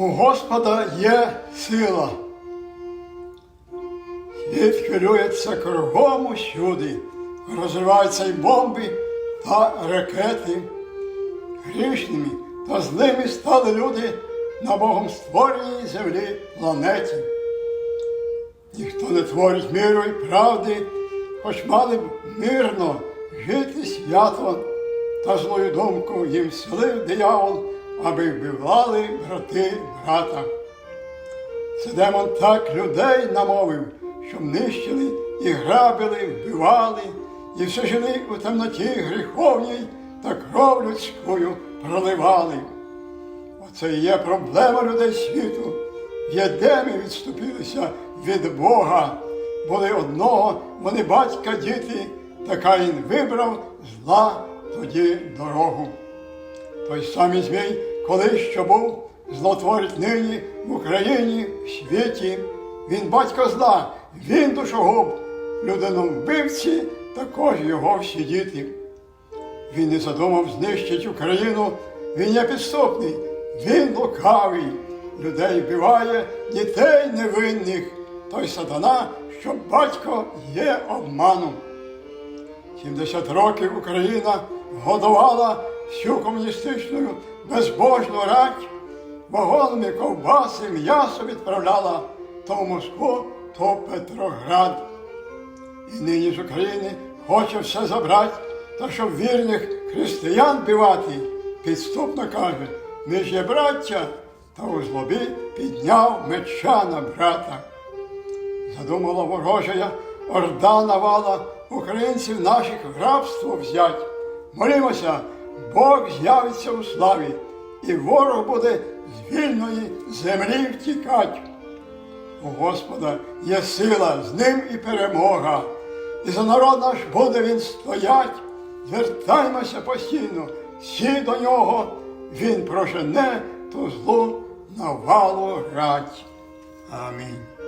У Господа є сила. Світ хвилюється кругом усюди, розриваються й бомби та ракети. Грішними та злими стали люди на Богом створеній землі планеті. Ніхто не творить миру і правди, хоч мали б мирно жити свято, та злою думку їм селив диявол, аби вбивали брати брата. Це демон так людей намовив, щоб нищили і грабили, вбивали, і все жили у темноті гріховній та кров людською проливали. Оце і є проблема людей світу. В Єдемі відступилися від Бога. Були одного, вони батька, діти, та Каїн вибрав зла тоді дорогу. Той самий змій, колись що був, злотворить нині в Україні, в світі. Він батько зла, він душогуб, людину вбивці, також його всі діти. Він не задумав знищить Україну, він є підступний, він лукавий, людей вбиває, дітей невинних, той сатана, що батько є обманом. 70 років Україна годувала всю комуністичну безбожну рать, вагонами ковбаси, м'ясо відправляла то в Москву, то в Петроград. І нині з України хоче все забрати, та щоб вірних християн бивати, підступно каже, ми ж є браття, та у злобі підняв меча на брата. Задумала ворожая орда навала українців наших в рабство взять. Молімося, Бог з'явиться у славі, і ворог буде з вільної землі втікать. У Господа є сила, з ним і перемога. І за народ наш буде він стоять. Звертаймося постійно, всі до нього, він прожене ту злу навалу рать. Амінь.